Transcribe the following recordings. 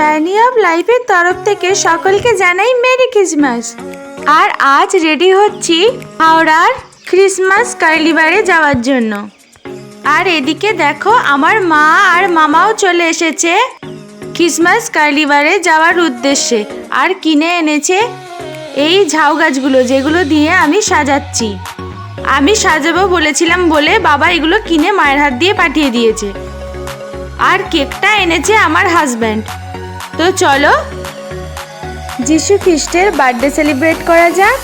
Journey of লাইফের তরফ থেকে সকলকে জানাই মেরি ক্রিসমাস। আর আজ রেডি হচ্ছি হাওড়ার ক্রিসমাস কার্লিবারে যাওয়ার জন্য। আর এদিকে দেখো আমার মা আর মামাও চলে এসেছে ক্রিসমাস কার্লিবারে যাওয়ার উদ্দেশ্যে। আর কিনে এনেছে এই ঝাউ গাছগুলো যেগুলো দিয়ে আমি সাজাচ্ছি। আমি সাজাবো বলেছিলাম বলে বাবা এগুলো কিনে মায়ের হাত দিয়ে পাঠিয়ে দিয়েছে। আর কেকটা এনেছে আমার হাজব্যান্ড। তো চলো। যিশু খ্রিস্টের বার্থডে সেলিব্রেট করা যাক।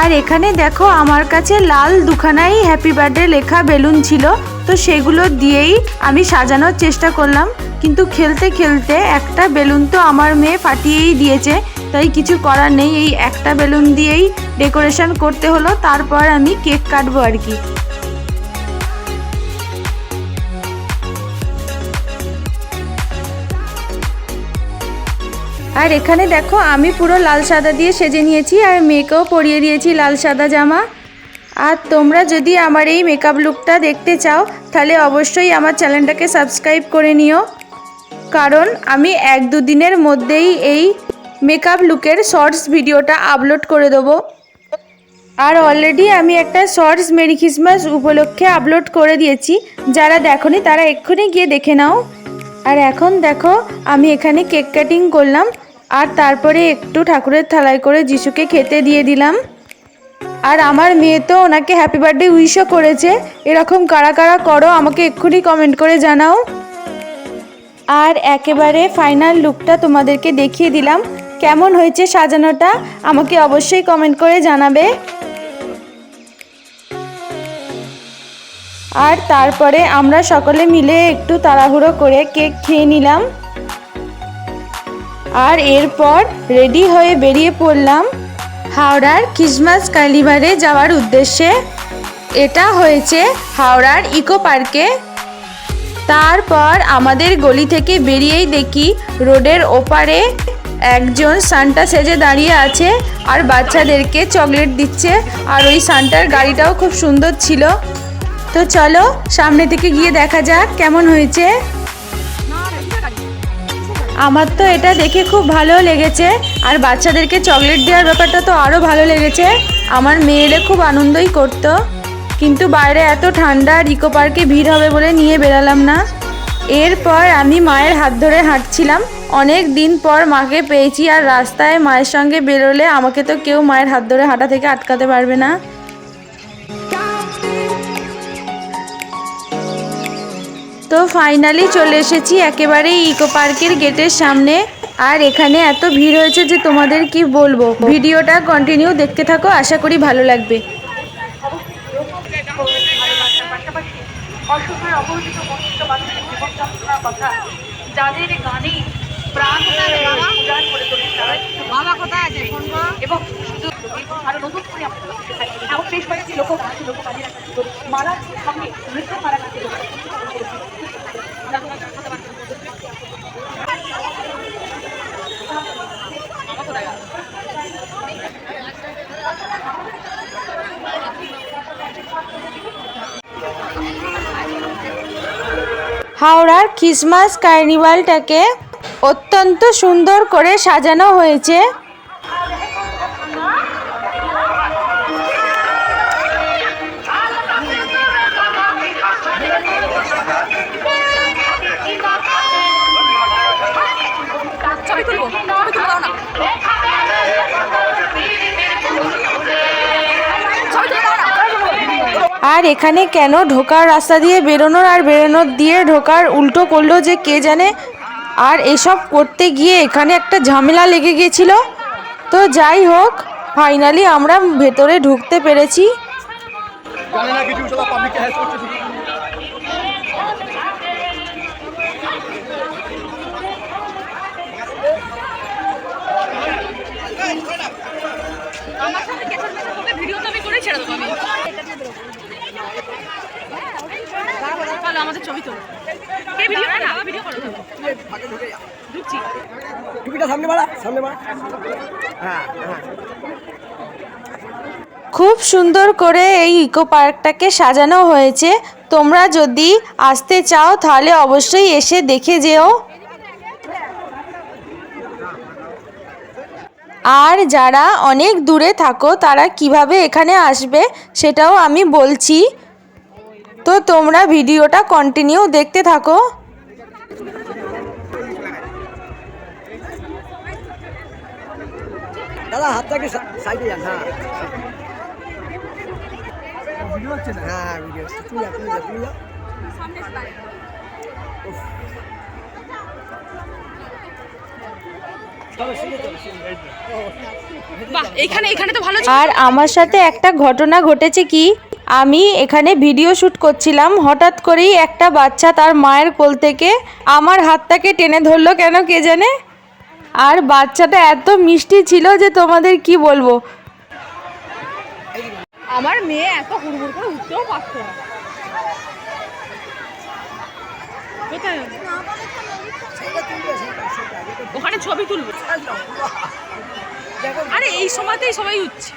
আর এখানে দেখো আমার কাছে লাল দুখানাই হ্যাপি বার্থডে লেখা বেলুন ছিল, তো সেগুলো দিয়েই আমি সাজানোর চেষ্টা করলাম। কিন্তু খেলতে খেলতে একটা বেলুন তো আমার মেয়ে ফাটিয়েই দিয়েছে তাই কিছু করার নেই, এই একটা বেলুন দিয়েই ডেকোরেশন করতে হলো, তারপর আমি কেক কাটবো আর কি। আর এখানে দেখো, আমি পুরো লাল সাদা দিয়ে সেজে নিয়েছি আর মেয়েকেও পরিয়ে দিয়েছি লাল সাদা জামা। আর তোমরা যদি আমার এই মেকআপ লুকটা দেখতে চাও, তাহলে অবশ্যই আমার চ্যানেলটাকে সাবস্ক্রাইব করে নিও। কারণ আমি এক দু দিনের মধ্যেই এই মেকআপ লুকের শর্টস ভিডিওটা আপলোড করে দেবো। আর অলরেডি আমি একটা শর্টস মেরি ক্রিসমাস উপলক্ষে আপলোড করে দিয়েছি। যারা দেখোনি, তারা এক্ষুনি গিয়ে দেখে নাও। আর এখন দেখো, আমি এখানে কেক কাটিং করলাম। আর তারপরে একটু ঠাকুরের থালায় করে যিশুকে খেতে দিয়ে দিলাম। আর আমার মেয়ে তো ওনাকে হ্যাপি বার্থডে উইশও করেছে। এরকম কারা কারা করো, আমাকে এক্ষুনি কমেন্ট করে জানাও। আর একেবারে ফাইনাল লুকটা তোমাদেরকে দেখিয়ে দিলাম। কেমন হয়েছে সাজানোটা আমাকে অবশ্যই কমেন্ট করে জানাবে। আর তারপরে আমরা সকলে মিলে একটু তাড়াহুড়ো করে কেক খেয়ে নিলাম। আর এরপর রেডি হয়ে বেরিয়ে পড়লাম হাওড়ার ক্রিসমাস কার্নিভালে যাওয়ার উদ্দেশ্যে। এটা হয়েছে হাওড়ার ইকো পার্কে। তারপর আমাদের গলি থেকে বেরিয়েই দেখি রোডের ওপারে একজন সান্টা সেজে দাঁড়িয়ে আছে আর বাচ্চাদেরকে চকলেট দিচ্ছে। আর ওই সান্টার গাড়িটাও খুব সুন্দর ছিল। তো চলো, সামনে থেকে গিয়ে দেখা যাক কেমন হয়েছে। আমার তো এটা দেখে খুব ভালো লেগেছে। আর বাচ্চাদেরকে চকলেট দেওয়ার ব্যাপারটা তো আরও ভালো লেগেছে। আমার মেয়েরে খুব আনন্দই করতো। কিন্তু বাইরে এত ঠান্ডা আর ইকো পার্কে ভিড় হবে বলে নিয়ে বেরালাম না। এরপর আমি মায়ের হাত ধরে হাঁটছিলাম। অনেক দিন পর মাকে পেয়েছি আর রাস্তায় মায়ের সঙ্গে বেরোলে আমাকে তো কেউ মায়ের হাত ধরে হাঁটা থেকে আটকাতে পারবে না। তো ফাইনালি চলে এসেছি একেবারে ইকো পার্কের গেটের সামনে। আর এখানে এত ভিড় হয়েছে যে তোমাদের কি বলব? ভিডিওটা কন্টিনিউ দেখতে থাকো, আশা করি ভালো লাগবে। যাদের গানে প্রাণ উজাড় করে তোলেন তারা বাবা কোথায় আছে? এবং আরও নতুন করে আমরা দেখতে পাই এবং শেষ কয়েকটি লোক লোক মারা সামনে মৃত্যু মারা কাছে হাওড়ার ক্রিসমাস কার্নিভালটাকে অত্যন্ত সুন্দর করে সাজানো হয়েছে। আর এখানে কেন ঢোকার রাস্তা দিয়ে বেরোনোর আর বেরোনোর দিয়ে ঢোকার উল্টো করল যে কে জানে? আর এসব করতে গিয়ে এখানে একটা ঝামেলা লেগে গেছিল তো যাই হোক ফাইনালি আমরা ভেতরে ঢুকতে পেরেছি। আমাদের ছবি তোলো। টুপিটা সামনে বাড়া সামনে বাড়া। হ্যাঁ হ্যাঁ। খুব সুন্দর করে এই ইকো পার্কটাকে সাজানো হয়েছে। তোমরা যদি আসতে চাও তাহলে অবশ্যই এসে দেখে যেও। আর যারা অনেক দূরে থাকো তারা কীভাবে এখানে আসবে সেটাও আমি বলছি। তো তোমরা ভিডিওটা কন্টিনিউ দেখতে থাকো। দাদা হাতটাকে সাইডে যান হ্যাঁ। হ্যাঁ ভিডিও যা যা যা। আর আমার সাথে একটা ঘটনা ঘটেছে কি? আমি এখানে ভিডিও শ্যুট করছিলাম, হঠাৎ করেই একটা বাচ্চা তার মায়ের কোল থেকে আমার হাতটাকে টেনে ধরলো কেন কে জানে? আর বাচ্চাটা এত মিষ্টি ছিল যে তোমাদের কি বলব? আমার মেয়ে এত হুড়হুড় করে উঠতেও পারতো না। ওখানে ছবি তুলবো। আরে এই সময়তেই সবাই উঠছে।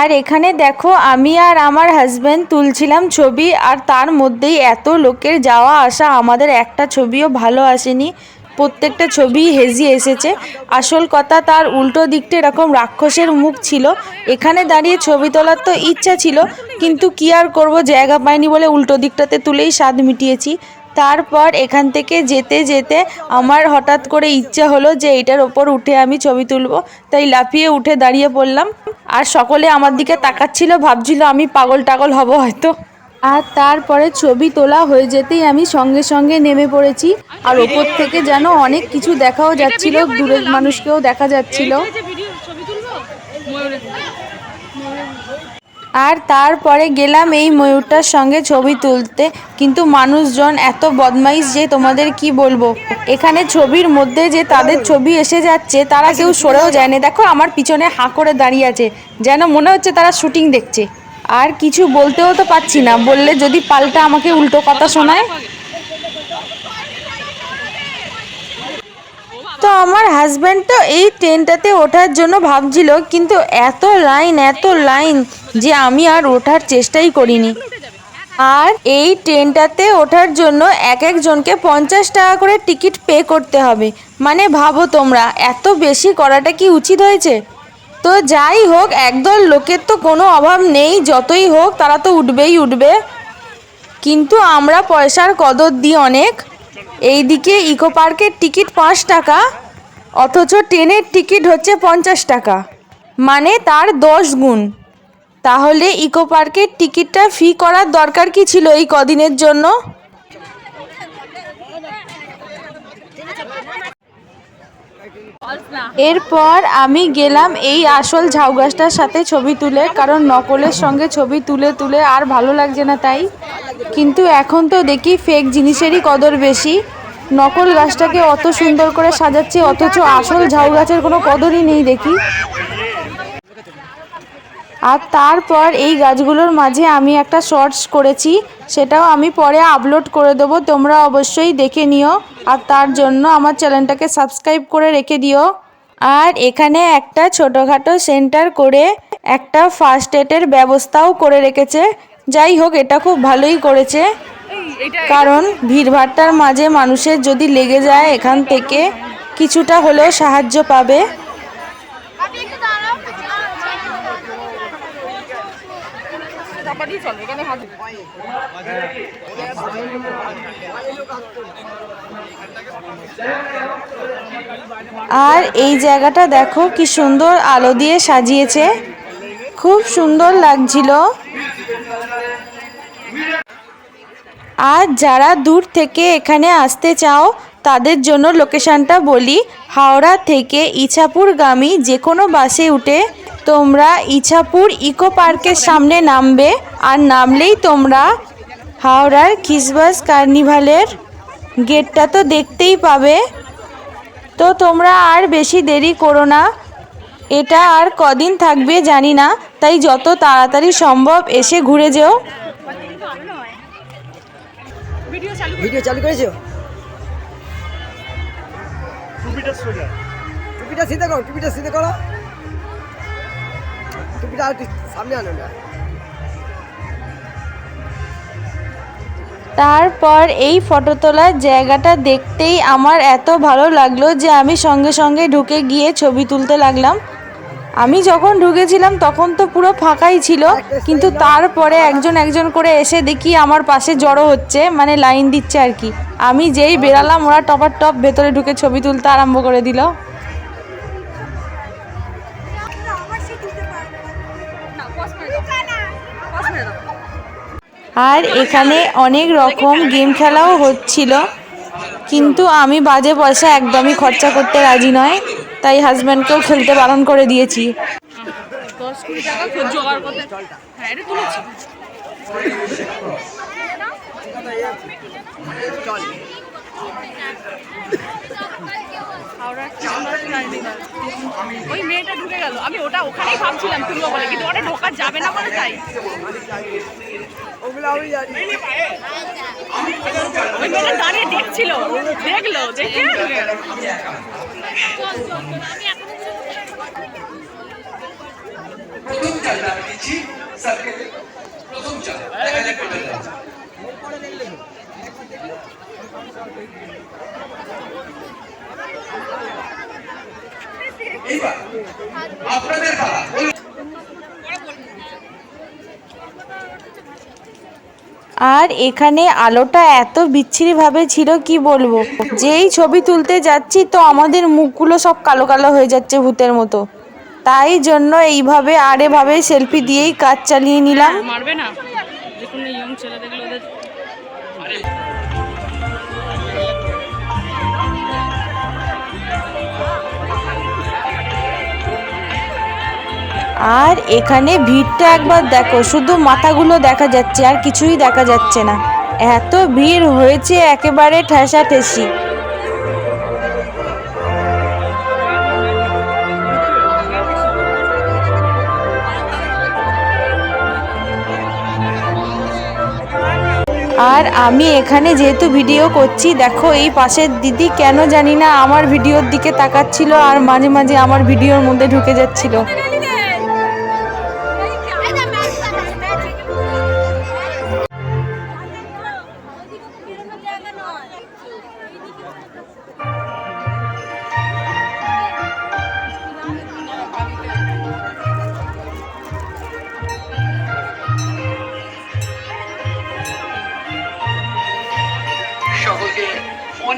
আর এখানে দেখো, আমি আর আমার হাজব্যান্ড তুলছিলাম ছবি, আর তার মধ্যেই এত লোকের যাওয়া আসা, আমাদের একটা ছবিও ভালো আসেনি। প্রত্যেকটা ছবি হেজি এসেছে। আসল কথা, তার উল্টো দিকটা এরকম রাক্ষসের মুখ ছিল। এখানে দাঁড়িয়ে ছবি তোলার তো ইচ্ছা ছিল, কিন্তু কি আর করব, জায়গা পাইনি বলে উল্টো দিকটাতে তুলেই স্বাদ মিটিয়েছি। তারপর এখান থেকে যেতে যেতে আমার হঠাৎ করে ইচ্ছা হলো যে এটার ওপর উঠে আমি ছবি তুলবো। তাই লাফিয়ে উঠে দাঁড়িয়ে পড়লাম। আর সকলে আমার দিকে তাকাচ্ছিল ভাবছিল আমি পাগল টাগল হব হয়তো। আর তারপরে ছবি তোলা হয়ে যেতেই আমি সঙ্গে সঙ্গে নেমে পড়েছি। আর ওপর থেকে যেন অনেক কিছু দেখাও যাচ্ছিল দূরের মানুষকেও দেখা যাচ্ছিল এই যে ভিডিও ছবি তুলবো ময়ূরের আর তারপরে গেলাম এই ময়ূরটার সঙ্গে ছবি তুলতে। কিন্তু মানুষজন এত বদমাইশ যে তোমাদের কি বলব? এখানে ছবির মধ্যে যে তাদের ছবি এসে যাচ্ছে, তারা কেউ সরেও যায় না দেখো, আমার পিছনে হাঁ করে দাঁড়িয়ে আছে, যেন মনে হচ্ছে তারা শুটিং দেখছে। আর কিছু বলতেও তো পাচ্ছি না। বললে যদি পাল্টা আমাকে উল্টো কথা শোনায়। তো আমার হাজব্যান্ড তো এই ট্রেনটাতে ওঠার জন্য ভাবছিল, কিন্তু এত লাইন এত লাইন যে আমি আর ওঠার চেষ্টাই করিনি। আর এই ট্রেনটাতে ওঠার জন্য এক একজনকে পঞ্চাশ টাকা করে টিকিট পে করতে হবে। মানে ভাবো তোমরা, এত বেশি করাটা কি উচিত হয়েছে? তো যাই হোক, একদল লোকের তো কোনো অভাব নেই, যতই হোক তারা তো উঠবেই উঠবে। কিন্তু আমরা পয়সার কদর দিই অনেক। এইদিকে ইকো পার্কের টিকিট পাঁচ টাকা, অথচ ট্রেনের টিকিট হচ্ছে পঞ্চাশ টাকা। মানে তার দশ গুণ। তাহলে ইকো পার্কের টিকিটটা ফি করার দরকার কি ছিল এই কদিনের জন্য? এরপর আমি গেলাম এই আসল ঝাউ গাছটার সাথে ছবি তুলে, কারণ নকলের সঙ্গে ছবি তুলে তুলে আর ভালো লাগছে না তাই। কিন্তু এখন তো দেখি ফেক জিনিসেরই কদর বেশি। নকল গাছটাকে অত সুন্দর করে সাজাচ্ছে, অথচ আসল ঝাউ গাছের কোনো কদরই নেই দেখি। আর তারপর এই গাছগুলোর মাঝে আমি একটা শর্টস করেছি, সেটাও আমি পরে আপলোড করে দেবো, তোমরা অবশ্যই দেখে নিও। আর তার জন্য আমার চ্যানেলটাকে সাবস্ক্রাইব করে রেখে দিও। আর এখানে একটা ছোটোখাটো সেন্টার করে একটা ফার্স্ট এডের ব্যবস্থাও করে রেখেছে। যাই হোক এটা খুব ভালোই করেছে। কারণ ভিড়ভাট্টার মাঝে মানুষের যদি লেগে যায় এখান থেকে কিছুটা হলেও সাহায্য পাবে। হাত আর এই জায়গাটা দেখো কি সুন্দর আলো দিয়ে সাজিয়েছে। খুব সুন্দর লাগছিল। আর যারা দূর থেকে এখানে আসতে চাও, তাদের জন্য লোকেশানটা বলি, হাওড়া থেকে ইছাপুরগামী যে কোনো বাসে উঠে তোমরা ইছাপুর ইকো পার্কের সামনে নামবে, আর নামলেই তোমরা হাওড়ার খিসবাস কার্নিভালের গেটটা তো দেখতেই পাবে। তো তোমরা আর বেশি দেরি করো না এটা আর কদিন থাকবে জানি না তাই যত তাড়াতাড়ি সম্ভব এসে ঘুরে যেও। ভিডিও চালু করে ভিডিও চালু করেছ? টুপিটা সোজা। টুপিটা সিধে করো টুপিটা সিধে করো। টুপিটা আর সামনে আনো না। তারপর এই ফটো তোলার জায়গাটা দেখতেই আমার এত ভালো লাগল যে আমি সঙ্গে সঙ্গে ঢুকে গিয়ে ছবি তুলতে লাগলাম। আমি যখন ঢুকেছিলাম তখন তো পুরো ফাঁকাই ছিল, কিন্তু তারপরে একজন একজন করে এসে দেখি আমার পাশে জড়ো হচ্ছে মানে লাইন দিচ্ছে আর কি। আমি যেই বেরালাম ওরা টপার টপ ভেতরে ঢুকে ছবি তুলতে আরম্ভ করে দিল। আর এখানে অনেক রকম গেম খেলাও হচ্ছিল। কিন্তু আমি বাজে পয়সা একদমই খরচা করতে রাজি নয়, তাই হাজব্যান্ডকেও খেলতে বারণ করে দিয়েছি। টাকা ওই মেয়েটা ঢুকে গেল। আমি ওটা ওখানেই ভাবছিলাম তুলবো বলে, কিন্তু ওটা ঢোকা যাবে না বলে তাই। ওই মেয়েটা দাঁড়িয়ে দেখছিল, দেখল দেখে প্রথম চাল দেখা যাক এইবার আপনাদের পালা আর এখানে আলোটা এত বিচ্ছিরিভাবে ছিল কি বলব? যেই ছবি তুলতে যাচ্ছি তো আমাদের মুখগুলো সব কালো কালো হয়ে যাচ্ছে ভূতের মতো। তাই জন্য এইভাবে আর এভাবে সেলফি দিয়েই কাজ চালিয়ে নিলাম। মারবে না? কোনো ইয়ং ছেলে দেখলে ওদের আর এখানে ভিড়টা একবার দেখো, শুধু মাথাগুলো দেখা যাচ্ছে, আর কিছুই দেখা যাচ্ছে না। এত ভিড় হয়েছে একেবারে ঠেসাঠেসি। আর আমি এখানে যেহেতু ভিডিও করছি, দেখো এই পাশের দিদি কেন জানি না আমার ভিডিওর দিকে তাকাচ্ছিল, আর মাঝে মাঝে আমার ভিডিওর মধ্যে ঢুকে যাচ্ছিল।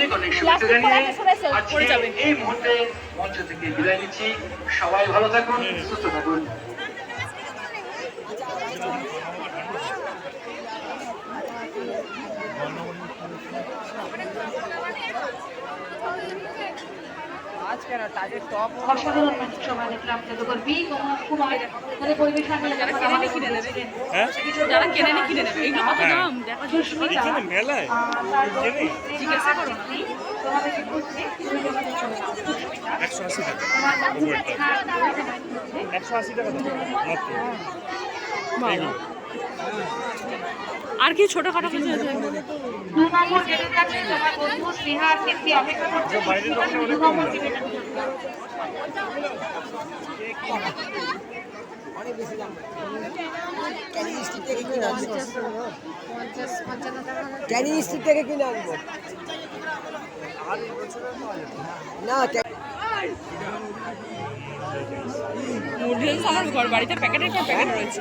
অনেক অনেক শুভেচ্ছা জানিয়ে আজকে এই মুহূর্তে মঞ্চ থেকে বিদায় নিচ্ছি। সবাই ভালো থাকুন সুস্থ থাকুন। অসাধারণ মানুষ দেখলাম জাদুঘর বি কুমার তাদের পরিবেশ যারা কেনে নি কিনে নেবে? হ্যাঁ? যারা কেনে নি কিনে নেবে? এইগুলো কত দাম? দেখা সুস্মিতা, মেলায়? জিজ্ঞাসা করো তোমাদেরকে। সুস্মিতা, একশো আশি টাকা। হ্যাঁ। একশো আশি টাকা মাত্র। আর কি ছোটখাটো কিছু আছে? ক্যানিং স্ট্রিট থেকে কিনে আনব না নুডলস আমার ঘর বাড়িতে প্যাকেটের পর প্যাকেট রয়েছে।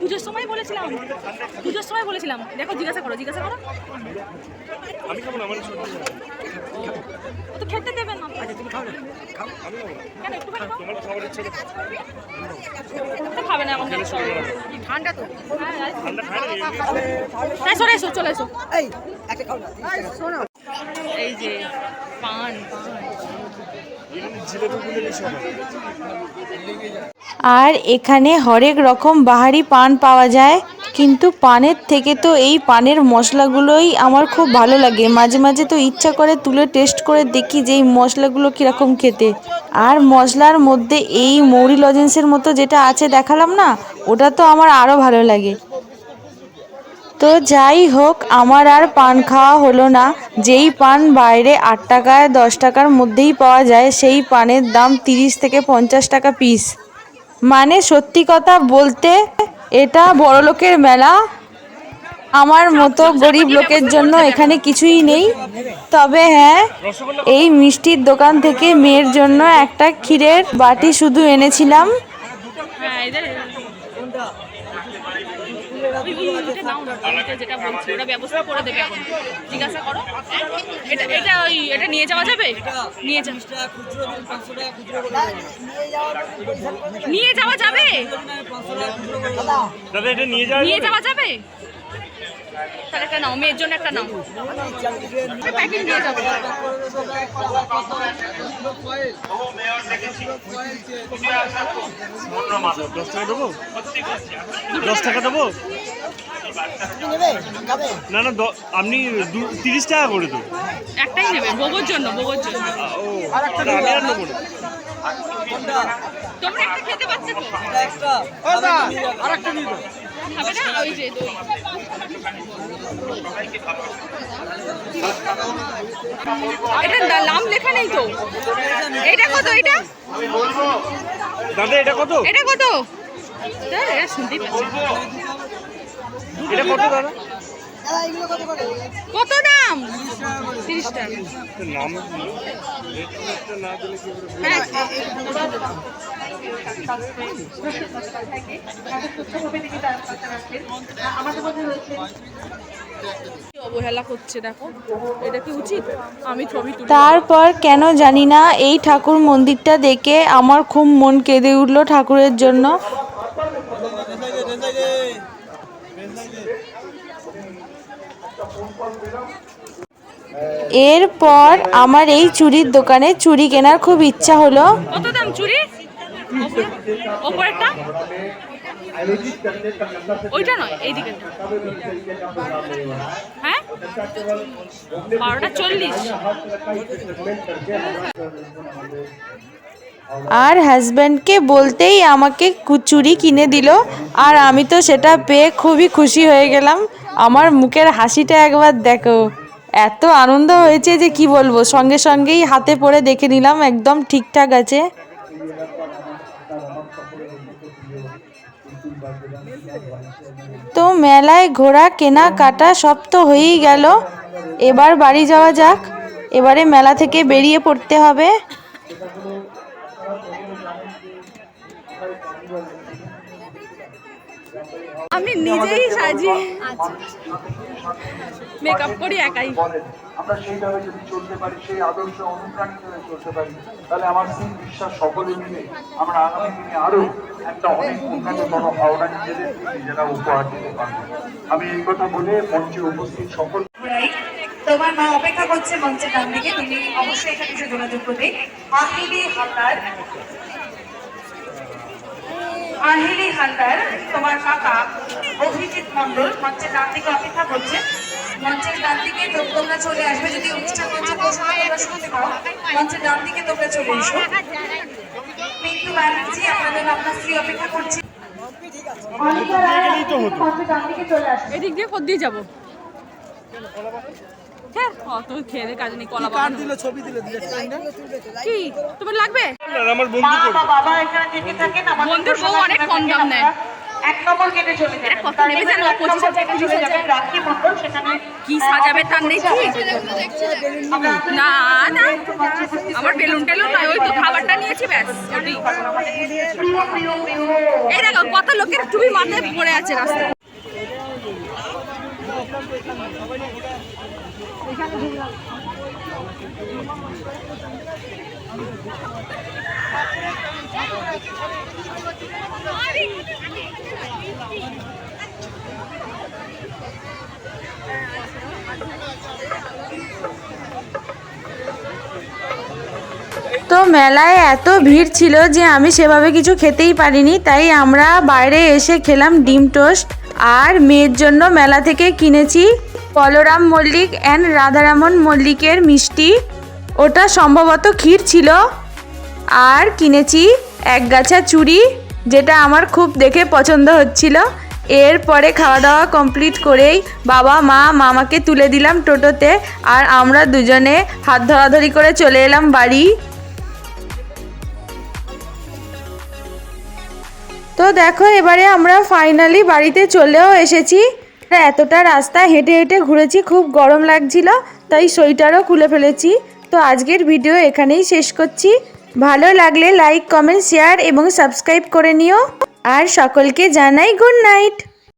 পুজোর সময় বলেছিলাম। পুজোর সময় বলেছিলাম। দেখো জিজ্ঞাসা করো জিজ্ঞাসা করো। আমি খাব না আমার ও তো খেতে দেবে না। আমি খাব না। কেন একটু খাও। তোমার খাবার ইচ্ছা তো খাবে না এখন ঠান্ডা তো। ঠান্ডা তাই সরে এসো চলে এসো। এই একটা খাও না এই যে পান পান। আর এখানে হরেক রকম বাহারি পান পাওয়া যায়, কিন্তু পানের থেকে তো এই পানের মশলাগুলোই আমার খুব ভালো লাগে। মাঝে মাঝে তো ইচ্ছা করে তুলে টেস্ট করে দেখি যে এই মশলাগুলো কীরকম খেতে। আর মশলার মধ্যে এই মৌরি লজেন্সের মতো যেটা আছে দেখালাম না, ওটা তো আমার আরও ভালো লাগে। তো যাই হোক, আমার আর পান খাওয়া হলো না। যেই পান বাইরে আট টাকায়, দশ টাকার মধ্যেই পাওয়া যায়, সেই পানের দাম তিরিশ থেকে পঞ্চাশ টাকা পিস। মানে সত্যি কথা বলতে, এটা বড়লোকের মেলা। আমার মতো গরিব লোকের জন্য এখানে কিছুই নেই। তবে হ্যাঁ এই মিষ্টির দোকান থেকে মেয়ের জন্য একটা ক্ষীরের বাটি শুধু এনেছিলাম। ওই- ওই- ওইটা নাও না, ওইটা যেটা বলছি, ওরা ব্যবস্থা করে দেবে এখন। জিজ্ঞাসা করো। এটা এটা ওই এটা নিয়ে যাওয়া যাবে? নিয়ে যাওয়া যাবে? দাদা এটা নিয়ে যাওয়া নিয়ে যাবে? যাওয়া যাবে? তাহলে একটা নাও মেয়ের জন্য একটা নাও। প্যাকেট নিয়ে যাব। দশ টাকা দেবো? দশ টাকা দেবো? না না দ- আপনি দু- তিরিশ টাকা করে দেবো একটাই নেবে বগোর জন্য বগোর জন্য। ও আমি আর নেব তোমরা একটা খেতে পারছ তো খাবে না? ওই যে দই। এটা নাম লেখা নেই তো। এটা কত এটা? দাদা এটা কত? এটা কত? দাঁড়া, শুনতেই পাচ্ছে এটা কত দাদা? কত দাম? তিরিশ টাকা। হ্যাঁ আমাদের মধ্যে রয়েছে অবহেলা করছে দেখো? এটা কি উচিত? আমি ছবি তারপর কেন জানি না এই ঠাকুর মন্দিরটা দেখে আমার খুব মন কেঁদে উঠল ঠাকুরের জন্য। এরপর আমার এই চুড়ির দোকানে চুড়ি কেনার খুব ইচ্ছা হলো। কত দাম চুরি? ওপরেরটা? ওইটা নয়, এইদিকে। হ্যাঁ? বারোটা চল্লিশ। আর হাজব্যান্ডকে বলতেই আমাকে কু- চুড়ি কিনে দিল, আর আমি তো সেটা পেয়ে খুবই খুশি হয়ে গেলাম। আমার মুখের হাসিটা একবার দেখো। এত আনন্দ হয়েছে যে কি বলব, সঙ্গে সঙ্গেই হাতে পড়ে দেখে নিলাম, একদম ঠিকঠাক আছে। তো মেলায় ঘোরা কেনাকাটা সব তো হয়েই গেল। এবার বাড়ি যাওয়া যাক। এবারে মেলা থেকে বেরিয়ে পড়তে হবে। আমি নিজেই সাজি মেকআপ করি একাই। বলেন আমরা সেইভাবে যদি চলতে পারি সেই আদর্শ অনুপ্রাণিত হয়ে চলতে পারি তাহলে আমার সেই বিশ্বাস সকলে মিলে আমরা আগামী দিনে আরও একটা অনেক উন্নততর হাওড়া নিজেদের নিজেরা উপহার দিতে পারব। আমি এই কথা বলে মঞ্চে উপস্থিত সকল তোমার মা অপেক্ষা করছে মঞ্চের ডান দিকে তুমি অবশ্যই এখানে এসে যোগাযোগ করবে। আহিলি হালদার আহিলি হালদার তোমার কাকা অভিজিৎ মন্ডল মঞ্চের ডান দিকে অপেক্ষা করছে। মঞ্চের ডান দিকে তোমরা চলে আসবে যদি অনুষ্ঠান মঞ্চে তোমরা শুনতে পাও। মঞ্চের ডান দিকে তোমরা চলে এসো। মিন্টু ব্যানার্জি আপনাদের আপনার স্ত্রী অপেক্ষা করছে। এদিক দিয়ে কত দিয়ে যাব। হ্যাঁ অত খেয়ে কাজ নেই কলা বাগান। দিল ছবি দিলে কি? তোমার লাগবে? আমার বন্ধু করবে। বাবা এখানে থেকে থাকেন আমাদের বন্ধুর বউ অনেক কম দাম নেয়। এক নম্বর গেটে চলে যাবেন। কত নেবে জানো? এক পঁচিশ নম্বর হাজার গেটে চলে যাবেন রাখি মণ্ডল সেখানে কি সাজাবে তার নেই কি না না। আমার বেলুন টেলুন নয় ওই তো খাবারটা নিয়েছি ব্যাস ওটাই প্রিয় প্রিয় প্রিয় এই দেখো কত লোকের টুপি মাথায় পড়ে আছে রাস্তায়। তো মেলায় এত ভিড় ছিল যে আমি সেভাবে কিছু খেতেই পারিনি, তাই আমরা বাইরে এসে খেলাম ডিম টোস্ট। আর মেয়ের জন্য মেলা থেকে কিনেছি বলরাম মল্লিক অ্যান্ড রাধারামন মল্লিকের মিষ্টি। ওটা সম্ভবত ক্ষীর ছিল। আর কিনেছি এক গাছা চুড়ি, যেটা আমার খুব দেখে পছন্দ হচ্ছিল। এরপরে খাওয়া দাওয়া কমপ্লিট করেই বাবা, মা, মামাকে তুলে দিলাম টোটোতে আর আমরা দুজনে হাত ধরাধরি করে চলে এলাম বাড়ি। তো দেখো, এবারে আমরা ফাইনালি বাড়িতে চলেও এসেছি। এতটা রাস্তা হেঁটে হেঁটে ঘুরেছি, খুব গরম লাগছিল, তাই সোয়েটারও খুলে ফেলেছি। তো আজকের ভিডিও এখানেই শেষ করছি। ভালো লাগলে লাইক কমেন্ট শেয়ার এবং সাবস্ক্রাইব করে নিও। আর সকলকে জানাই গুড নাইট